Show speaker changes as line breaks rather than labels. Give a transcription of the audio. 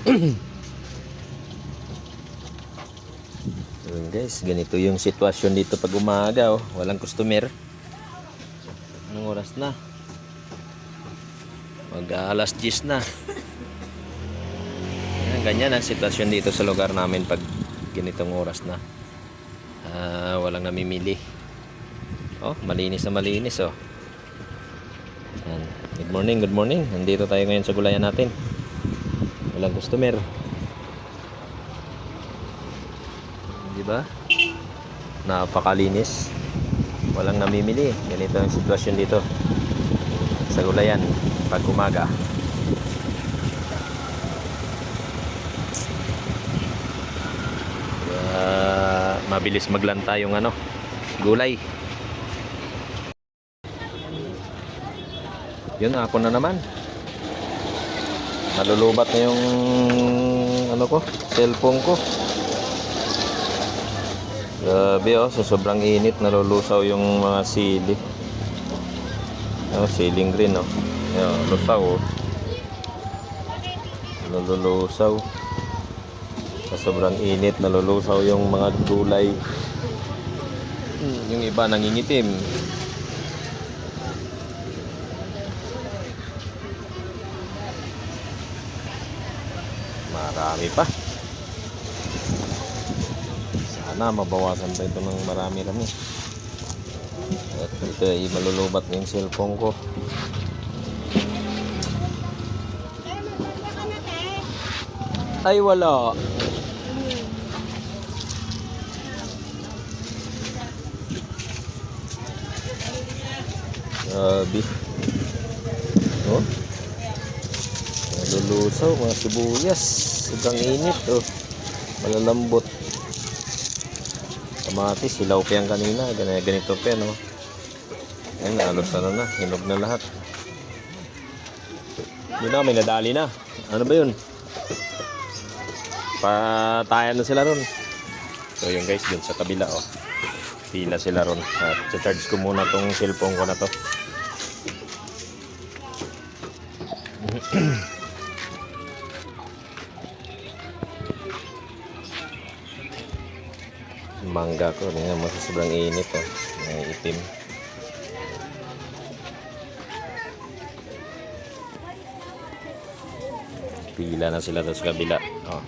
Ayun guys, ganito yung sitwasyon dito pag umaga oh. Walang customer. Anong oras na? Mag alas 10 na. Yan, ganyan ang sitwasyon dito sa lugar namin pag ganitong oras na. Ah, walang namimili. Oh, malinis na malinis oh. Yan. Good morning, good morning. Nandito tayo ngayon sa gulayan natin. Walang customer. Di ba? Napakalinis. Walang namimili. Ganito ang sitwasyon dito sa gulayan pag umaga. Kaya mabilis maglanta yung ano, gulay. Yun, ako na naman. Nalulubat na yung ano ko, cellphone ko. Grabe oh, sa sobrang init nalulusaw yung mga sili. Oh, siling green oh. Ayan, lusaw oh. Nalulusaw. Sa sobrang init nalulusaw yung mga gulay. Hmm, yung iba nangingitim. Marami pa. Sana mabawasan pa ito ng marami-rami. At ito ay malulubat yung cellphone ko. Ay wala. Grabe. Oh. Nalulusaw mga sibuyas. Sobrang init oh. Malalambot. Kamatis, hilaw pa yan kanina. Ganito, pa yan oh. Ayan, halos ano na. Hinog na lahat. Yun na, may nadali na. Ano ba yun? Patayan na sila ron. So yun guys, dun sa kabila oh. Pila sila ron. At charge ko muna tong cellphone ko na to. Mangga ko. Tingnan mo sa sobrang init oh. May itim. Pila na sila doon sa kabila. Oh.